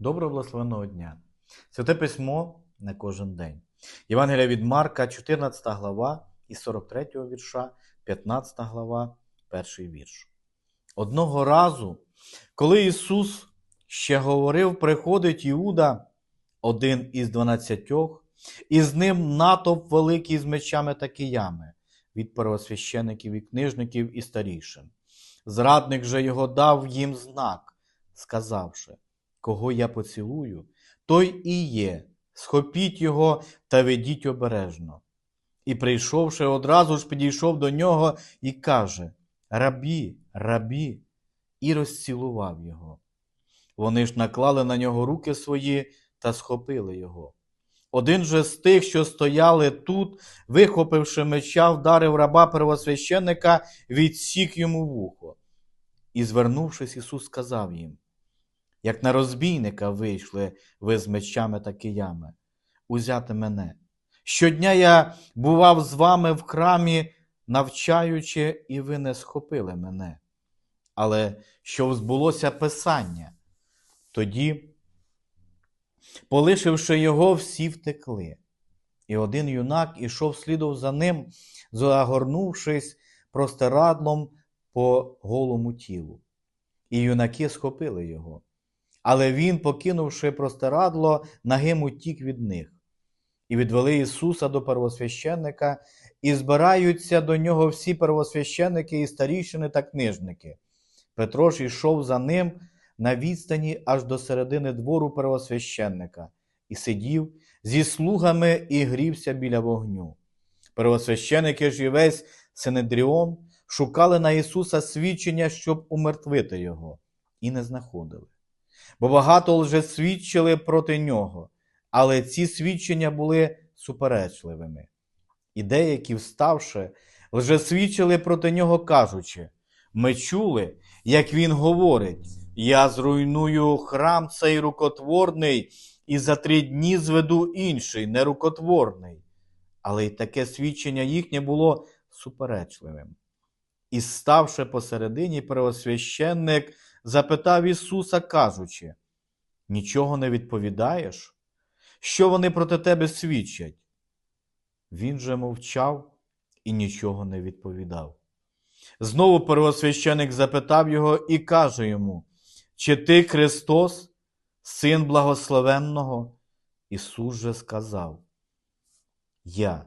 Доброго благословенного дня. Святе письмо на кожен день. Євангелія від Марка, 14 глава, із 43 вірша, 15 глава, перший вірш. Одного разу, коли Ісус ще говорив, приходить Іуда, один із дванадцятьох, і з ним натовп великий з мечами та киями від первосвящеників і книжників і старішин. Зрадник же його дав їм знак, сказавши, кого я поцілую, той і є, схопіть його та ведіть обережно. І, прийшовши, одразу ж підійшов до нього і каже: Рабі, рабі, і розцілував його. Вони ж наклали на нього руки свої та схопили його. Один же з тих, що стояли тут, вихопивши меча, вдарив раба первосвященника, відсік йому вухо. І, звернувшись, Ісус сказав їм: як на розбійника вийшли ви з мечами та киями, узяти мене. Щодня я бував з вами в храмі, навчаючи, і ви не схопили мене. Але що збулося Писання, тоді, полишивши його, всі втекли. І один юнак ішов слідом за ним, загорнувшись простирадлом по голому тілу. І юнаки схопили його. Але він, покинувши простирадло, нагим утік від них. І відвели Ісуса до первосвященника, і збираються до нього всі первосвященники і старішини та книжники. Петро ж йшов за ним на відстані аж до середини двору первосвященника, і сидів зі слугами і грівся біля вогню. Первосвященики ж і весь Синедріон шукали на Ісуса свідчення, щоб умертвити Його, і не знаходили. Бо багато лже свідчили проти нього, але ці свідчення були суперечливими. І деякі, вставши, лже свідчили проти нього, кажучи: ми чули, як він говорить: Я зруйную храм цей рукотворний, і за три дні зведу інший, нерукотворний. Але й таке свідчення їхнє було суперечливим. І, ставши посередині, первосвященник запитав Ісуса, кажучи: Нічого не відповідаєш? Що вони проти тебе свідчать? Він же мовчав і нічого не відповідав. Знову первосвященик запитав його і каже йому: Чи ти Христос, Син благословенного? Ісус же сказав: Я.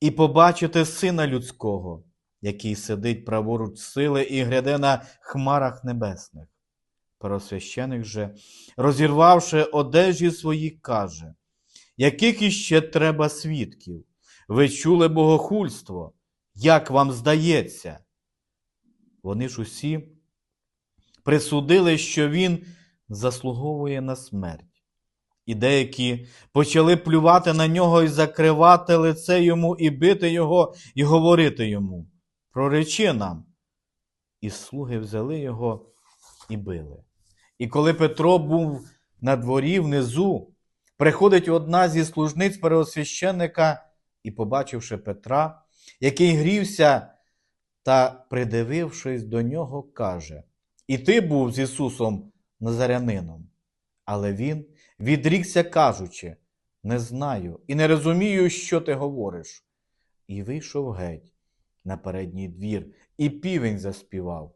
І побачите Сина Людського, який сидить праворуч сили і гряде на хмарах небесних. Первосвященик же, розірвавши одежі свої, каже, яких іще треба свідків? Ви чули богохульство, як вам здається? Вони ж усі присудили, що він заслуговує на смерть. І деякі почали плювати на нього і закривати лице йому, і бити його, і говорити йому: Проречи нам. І слуги взяли його і били. І коли Петро був на дворі внизу, приходить одна зі служниць первосвященника і, побачивши Петра, який грівся та, придивившись до нього, каже: І ти був з Ісусом Назарянином. Але він відрікся, кажучи: Не знаю і не розумію, що ти говориш. І вийшов геть на передній двір, і півень заспівав.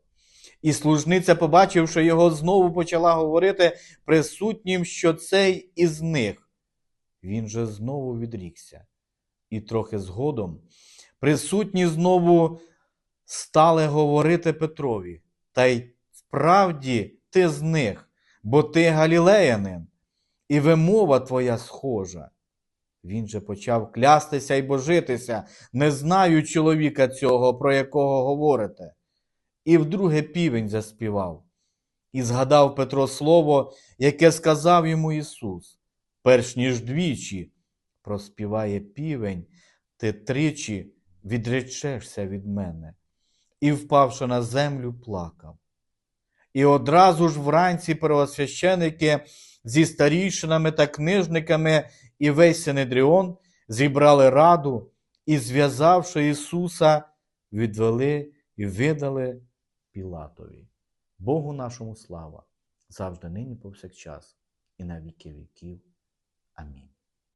І служниця, побачивши його, знову почала говорити присутнім, що цей із них. Він же знову відрікся. І трохи згодом присутні знову стали говорити Петрові. Та й справді ти з них, бо ти галілеянин, і вимова твоя схожа. Він же почав клястися і божитися, не знаю чоловіка цього, про якого говорите. І вдруге півень заспівав. І згадав Петро слово, яке сказав йому Ісус. Перш ніж двічі проспіває півень, ти тричі відречешся від мене. І, впавши на землю, плакав. І одразу ж вранці первосвященики зі старійшинами та книжниками і весь Синедріон зібрали раду і, зв'язавши Ісуса, відвели і видали Пілатові. Богу нашому слава. завжди нині повсякчас, і на віки віків. Амінь.